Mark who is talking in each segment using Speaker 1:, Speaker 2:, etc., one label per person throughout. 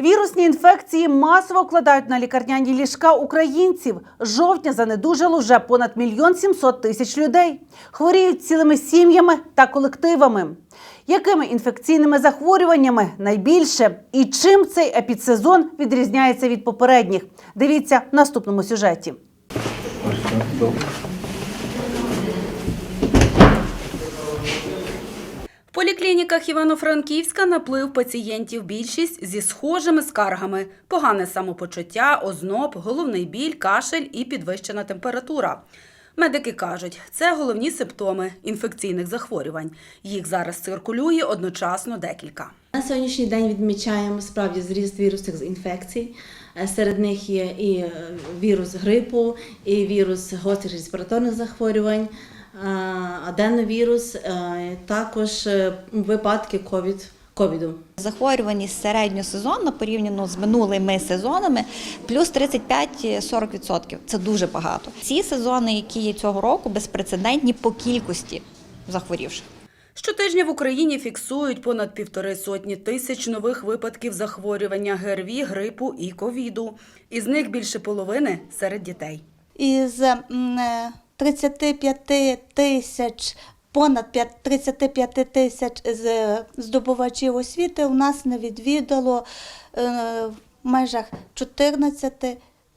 Speaker 1: Вірусні інфекції масово вкладають на лікарняні ліжка українців. Жовтня занедужило вже понад мільйон сімсот тисяч людей. Хворіють цілими сім'ями та колективами. Якими інфекційними захворюваннями найбільше і чим цей епідсезон відрізняється від попередніх? Дивіться в наступному сюжеті.
Speaker 2: Поліклініках Івано-Франківська наплив пацієнтів більшість зі схожими скаргами: погане самопочуття, озноб, головний біль, кашель і підвищена температура. Медики кажуть, це головні симптоми інфекційних захворювань. Їх зараз циркулює одночасно декілька.
Speaker 3: На сьогоднішній день відмічаємо справді зріст вірусних інфекцій. Е, Серед них є і е, вірус грипу, і вірус гострих респіраторних захворювань, аденовірус, е, також е, випадки ковід, ковіду.
Speaker 4: Захворюваність середньосезонна порівняно з минулими сезонами плюс 35-40%. Це дуже багато. Ці сезони, які є цього року, безпрецедентні по кількості захворівших.
Speaker 2: Щотижня в Україні фіксують понад півтори сотні тисяч нових випадків захворювання ГРВІ, грипу і ковіду. Із них більше половини серед дітей.
Speaker 5: із е, 35 тисяч, понад п'ят- 35 тисяч здобувачів освіти у нас не відвідало е, в межах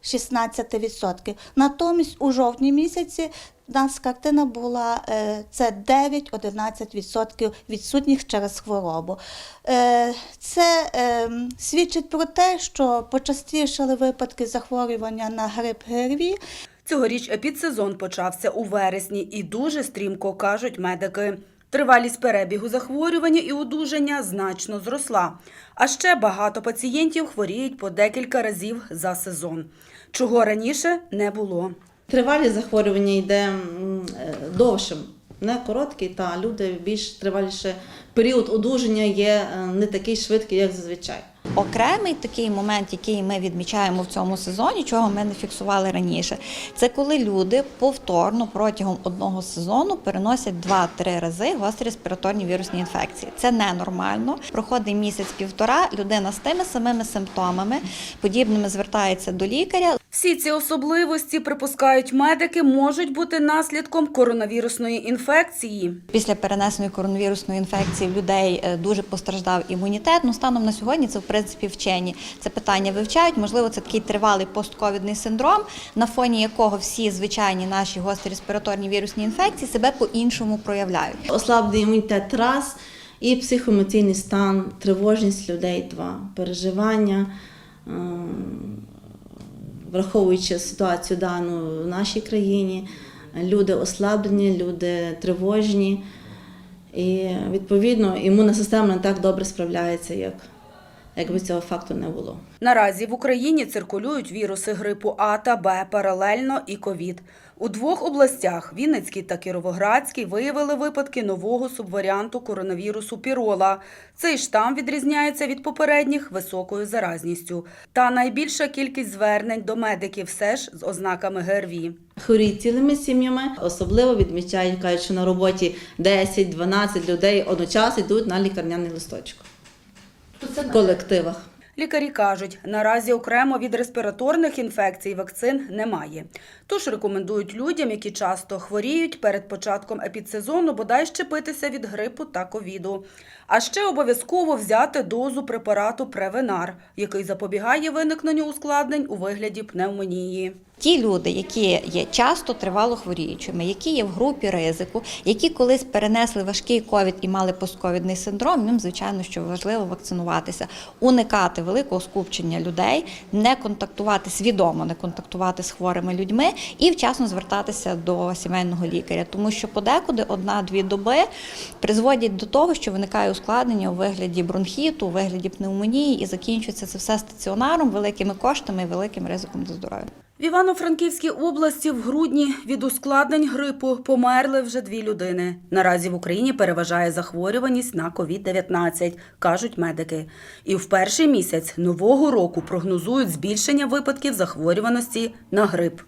Speaker 5: 14-16%. Натомість у жовтні місяці у нас картина була е, це 9-11% відсутніх через хворобу. Е, Це свідчить про те, що почастішали випадки захворювання на грип ГРВІ,
Speaker 2: Цьогоріч епідсезон почався у вересні і дуже стрімко, кажуть медики. Тривалість перебігу захворювання і одужання значно зросла. А ще багато пацієнтів хворіють по декілька разів за сезон, чого раніше не було.
Speaker 3: Тривалість захворювання йде е, довшим, не короткий, та люди більш триваліше. Період одужання є е, не такий швидкий, як зазвичай.
Speaker 4: Окремий такий момент, який ми відмічаємо в цьому сезоні, чого ми не фіксували раніше, це коли люди повторно протягом одного сезону переносять 2-3 рази гострі респіраторні вірусні інфекції. Це ненормально. Проходить місяць-півтора, людина з тими самими симптомами, подібними звертається до лікаря.
Speaker 2: Всі ці особливості, припускають медики, можуть бути наслідком коронавірусної інфекції.
Speaker 4: Після перенесеної коронавірусної інфекції в людей е, дуже постраждав імунітет. Ну станом на сьогодні це в принципі вчені. Це питання вивчають. Можливо, це такий тривалий постковідний синдром, на фоні якого всі звичайні наші гострі респіраторні вірусні інфекції себе по-іншому проявляють.
Speaker 3: Ослаблений імунітет раз і психоемоційний стан, тривожність людей два, переживання, ем, враховуючи ситуацію дану в нашій країні, люди ослаблені, люди тривожні. І відповідно імунна система не так добре справляється, як якби цього факту не було.
Speaker 2: Наразі в Україні циркулюють віруси грипу А та Б паралельно і ковід. У двох областях Вінницькій та Кіровоградській виявили випадки нового субваріанту коронавірусу пірола. Цей штам відрізняється від попередніх високою заразністю. Та найбільша кількість звернень до медиків все ж з ознаками ГРВІ.
Speaker 3: Хворіють цілими сім'ями, особливо відмічають, кажуть, що на роботі 10-12 людей одночасно йдуть на лікарняний листочок в колективах.
Speaker 2: Лікарі кажуть, наразі окремо від респіраторних інфекцій вакцин немає. Тож рекомендують людям, які часто хворіють перед початком епідсезону, бодай щепитися від грипу та ковіду. А ще обов'язково взяти дозу препарату Превенар, який запобігає виникненню ускладнень у вигляді пневмонії.
Speaker 4: Ті люди, які є часто тривало хворіючими, які є в групі ризику, які колись перенесли важкий ковід і мали постковідний синдром, їм звичайно, що важливо вакцинуватися, уникати великого скупчення людей, не контактувати свідомо, не контактувати з хворими людьми і вчасно звертатися до сімейного лікаря, тому що подекуди одна-дві доби призводять до того, що виникає ускладнення у вигляді бронхіту, у вигляді пневмонії, і закінчується це все стаціонаром, великими коштами і великим ризиком для здоров'я.
Speaker 2: В Івано-Франківській області в грудні від ускладнень грипу померли вже дві людини. Наразі в Україні переважає захворюваність на COVID-19, кажуть медики. І в перший місяць нового року прогнозують збільшення випадків захворюваності на грип.